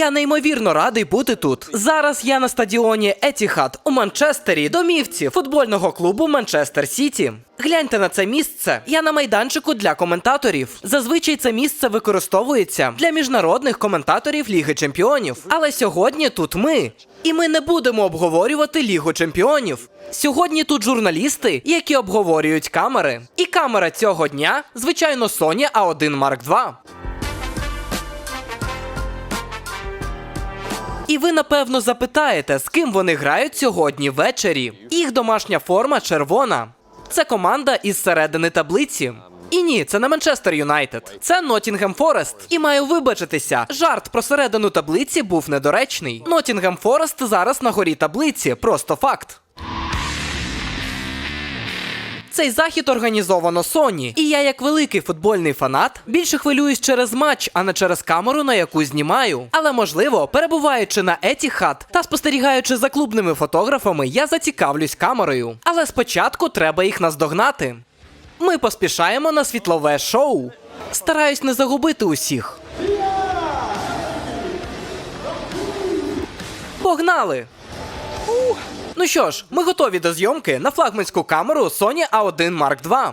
Я неймовірно радий бути тут. Зараз я на стадіоні Етіхад у Манчестері, домівці футбольного клубу Манчестер Сіті. Гляньте на це місце. Я на майданчику для коментаторів. Зазвичай це місце використовується для міжнародних коментаторів Ліги Чемпіонів. Але сьогодні тут ми. І ми не будемо обговорювати Лігу Чемпіонів. Сьогодні тут журналісти, які обговорюють камери. І камера цього дня, звичайно, Sony A1 Mark II. І ви напевно запитаєте, з ким вони грають сьогодні ввечері. Їх домашня форма червона. Це команда із середини таблиці. І ні, це не Манчестер Юнайтед, це Нотінгем Форест. І маю вибачитися, жарт про середину таблиці був недоречний. Нотінгем Форест зараз на горі таблиці, просто факт. Цей захід організовано Sony, і я, як великий футбольний фанат, більше хвилююсь через матч, а не через камеру, на яку знімаю. Але можливо, перебуваючи на Етіхад та спостерігаючи за клубними фотографами, я зацікавлюсь камерою. Але спочатку треба їх наздогнати. Ми поспішаємо на світлове шоу. Стараюсь не загубити усіх. Погнали! Ну що ж, ми готові до зйомки на флагманську камеру Sony A1 Mark II.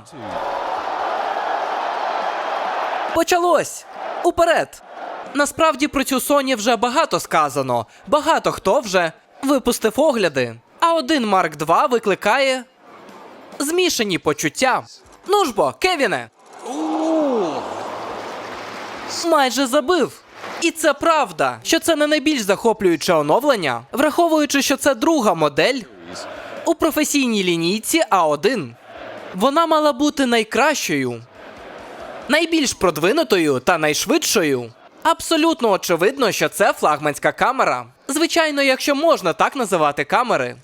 Почалось! Уперед! Насправді про цю Sony вже багато сказано. Багато хто вже випустив огляди. А1 Mark II викликає змішані почуття. Ну ж бо, Кевіне! Майже забив. І це правда, що це не найбільш захоплююче оновлення, враховуючи, що це друга модель у професійній лінійці А1. Вона мала бути найкращою, найбільш продвинутою та найшвидшою. Абсолютно очевидно, що це флагманська камера. Звичайно, якщо можна так називати камери.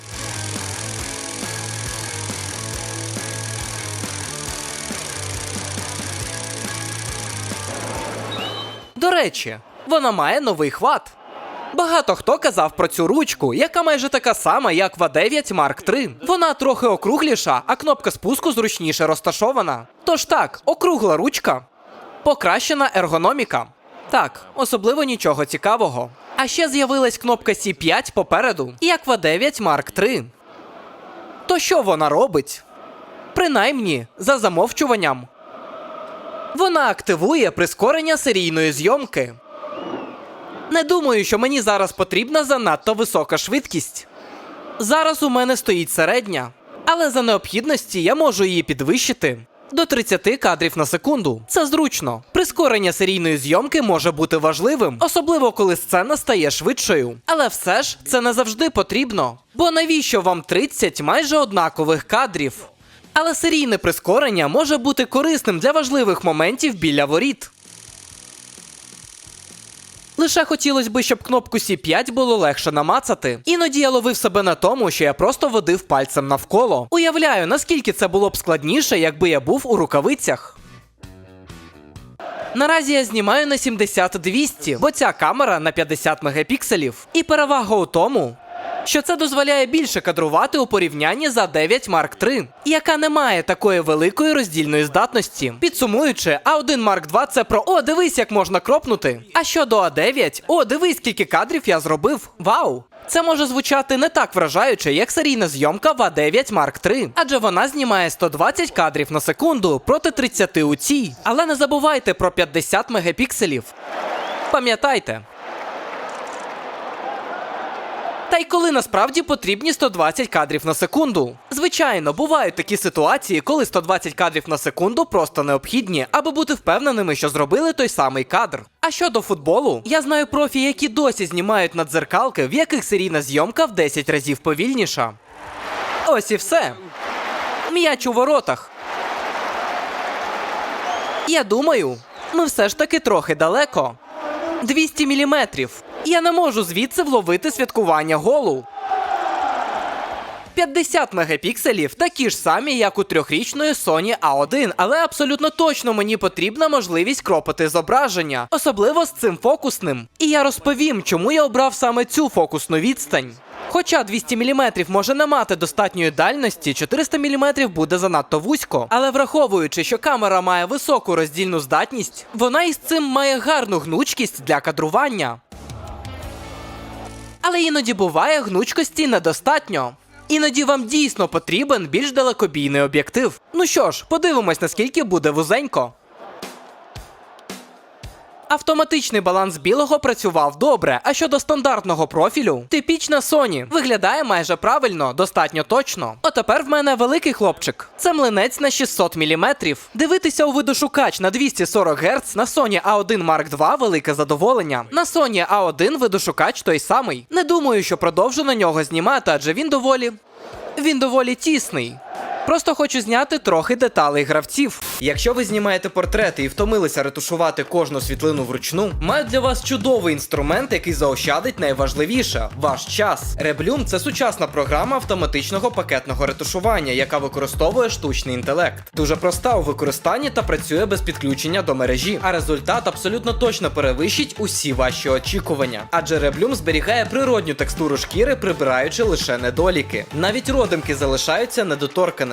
До речі, вона має новий хват. Багато хто казав про цю ручку, яка майже така сама, як в А9 Mark III. Вона трохи округліша, а кнопка спуску зручніше розташована. Тож так, округла ручка, покращена ергономіка. Так, особливо нічого цікавого. А ще з'явилась кнопка C5 попереду, як в А9 Mark III. То що вона робить? Принаймні, за замовчуванням. Вона активує прискорення серійної зйомки. Не думаю, що мені зараз потрібна занадто висока швидкість. Зараз у мене стоїть середня, але за необхідності я можу її підвищити до 30 кадрів на секунду. Це зручно. Прискорення серійної зйомки може бути важливим, особливо коли сцена стає швидшою. Але все ж це не завжди потрібно. Бо навіщо вам 30 майже однакових кадрів? Але серійне прискорення може бути корисним для важливих моментів біля воріт. Лише хотілося б, щоб кнопку C5 було легше намацати. Іноді я ловив себе на тому, що я просто водив пальцем навколо. Уявляю, наскільки це було б складніше, якби я був у рукавицях. Наразі я знімаю на 70-200, бо ця камера на 50 мегапікселів. І перевага у тому, що це дозволяє більше кадрувати у порівнянні за 9 Mark III, яка не має такої великої роздільної здатності. Підсумуючи, А1 Mark II це про о, дивись, як можна кропнути. А щодо А9, о, дивись, скільки кадрів я зробив. Вау! Це може звучати не так вражаюче, як серійна зйомка в А9 Mark III, адже вона знімає 120 кадрів на секунду проти 30 у цій. Але не забувайте про 50 мегапікселів. Пам'ятайте. Та й коли насправді потрібні 120 кадрів на секунду. Звичайно, бувають такі ситуації, коли 120 кадрів на секунду просто необхідні, аби бути впевненими, що зробили той самий кадр. А щодо футболу, я знаю профі, які досі знімають надзеркалки, в яких серійна зйомка в 10 разів повільніша. Ось і все. М'яч у воротах. Я думаю, ми все ж таки трохи далеко. 200 міліметрів. Я не можу звідси вловити святкування голу. 50 мегапікселів такі ж самі, як у трьохрічної Sony A1, але абсолютно точно мені потрібна можливість кропити зображення, особливо з цим фокусним. І я розповім, чому я обрав саме цю фокусну відстань. Хоча 200 мм може не мати достатньої дальності, 400 мм буде занадто вузько. Але враховуючи, що камера має високу роздільну здатність, вона із цим має гарну гнучкість для кадрування. Але іноді буває гнучкості недостатньо. Іноді вам дійсно потрібен більш далекобійний об'єктив. Ну що ж, подивимось, наскільки буде вузенько. Автоматичний баланс білого працював добре, а щодо стандартного профілю, типічна Sony виглядає майже правильно, достатньо точно. А тепер в мене великий хлопчик. Це млинець на 600 мм. Дивитися у видошукач на 240 Гц на Sony A1 Mark II велике задоволення. На Sony A1 видошукач той самий. Не думаю, що продовжу на нього знімати, адже він доволі. Він доволі тісний. Просто хочу зняти трохи деталей гравців. Якщо ви знімаєте портрети і втомилися ретушувати кожну світлину вручну, маю для вас чудовий інструмент, який заощадить найважливіше ваш час. Реблюм це сучасна програма автоматичного пакетного ретушування, яка використовує штучний інтелект. Дуже проста у використанні та працює без підключення до мережі. А результат абсолютно точно перевищить усі ваші очікування. Адже Реблюм зберігає природню текстуру шкіри, прибираючи лише недоліки. Навіть родимки залишаються недоторканими.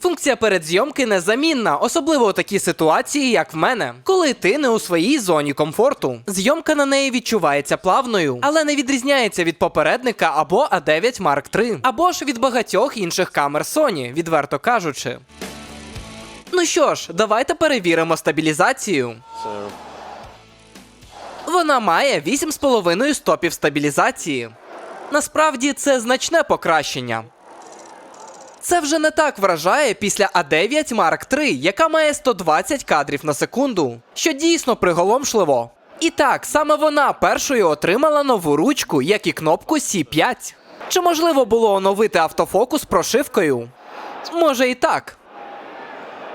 Функція передзйомки незамінна, особливо у такій ситуації, як в мене, коли ти не у своїй зоні комфорту. Зйомка на неї відчувається плавною, але не відрізняється від попередника або A9 Mark III, або ж від багатьох інших камер Sony, відверто кажучи. Ну що ж, давайте перевіримо стабілізацію. Вона має 8,5 стопів стабілізації. Насправді це значне покращення. Це вже не так вражає після А9 Mark III, яка має 120 кадрів на секунду, що дійсно приголомшливо. І так, саме вона першою отримала нову ручку, як і кнопку C5. Чи можливо було оновити автофокус прошивкою? Може і так.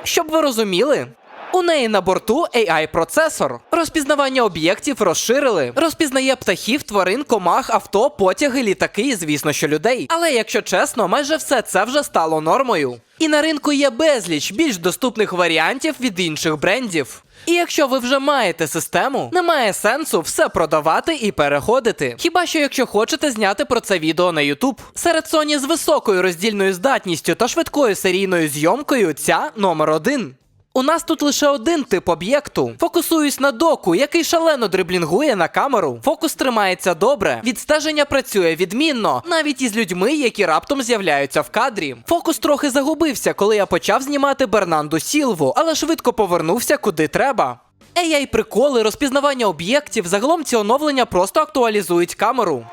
Щоб ви розуміли, у неї на борту AI-процесор. Розпізнавання об'єктів розширили, розпізнає птахів, тварин, комах, авто, потяги, літаки і, звісно, що людей. Але якщо чесно, майже все це вже стало нормою. І на ринку є безліч більш доступних варіантів від інших брендів. І якщо ви вже маєте систему, немає сенсу все продавати і переходити. Хіба що якщо хочете зняти про це відео на YouTube. Серед Sony з високою роздільною здатністю та швидкою серійною зйомкою ця номер один. У нас тут лише один тип об'єкту. Фокусуюсь на доку, який шалено дриблінгує на камеру. Фокус тримається добре, відстеження працює відмінно, навіть із людьми, які раптом з'являються в кадрі. Фокус трохи загубився, коли я почав знімати Бернанду Сілву, але швидко повернувся куди треба. AI приколи, розпізнавання об'єктів, загалом ці оновлення просто актуалізують камеру.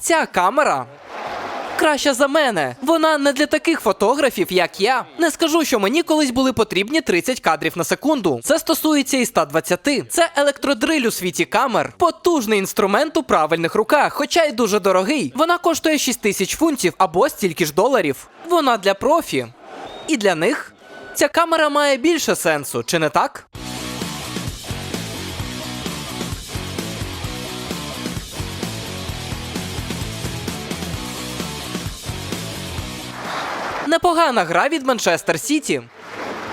Ця камера краща за мене. Вона не для таких фотографів, як я. Не скажу, що мені колись були потрібні 30 кадрів на секунду. Це стосується і 120. Це електродриль у світі камер. Потужний інструмент у правильних руках, хоча й дуже дорогий. Вона коштує 6 тисяч фунтів або стільки ж доларів. Вона для профі. І для них ця камера має більше сенсу, чи не так? Непогана гра від Манчестер Сіті.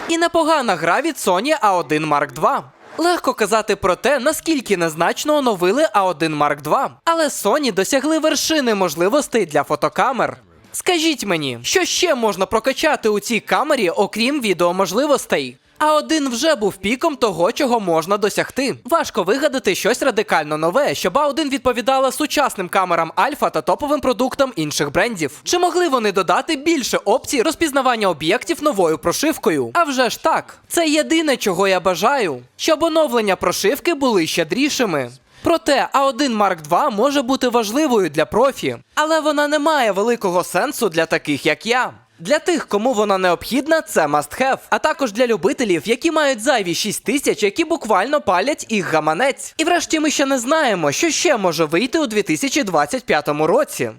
І непогана гра від Sony A1 Mark II. Легко казати про те, наскільки незначно оновили A1 Mark II. Але Sony досягли вершини можливостей для фотокамер. Скажіть мені, що ще можна прокачати у цій камері, окрім відеоможливостей? А один вже був піком того, чого можна досягти. Важко вигадати щось радикально нове, щоб А1 відповідала сучасним камерам Альфа та топовим продуктам інших брендів. Чи могли вони додати більше опцій розпізнавання об'єктів новою прошивкою? А вже ж так, це єдине, чого я бажаю, щоб оновлення прошивки були щедрішими. Проте А1 Mark II може бути важливою для профі, але вона не має великого сенсу для таких, як я. Для тих, кому вона необхідна, це must have. А також для любителів, які мають зайві 6 тисяч, які буквально палять їх гаманець. І врешті ми ще не знаємо, що ще може вийти у 2025 році.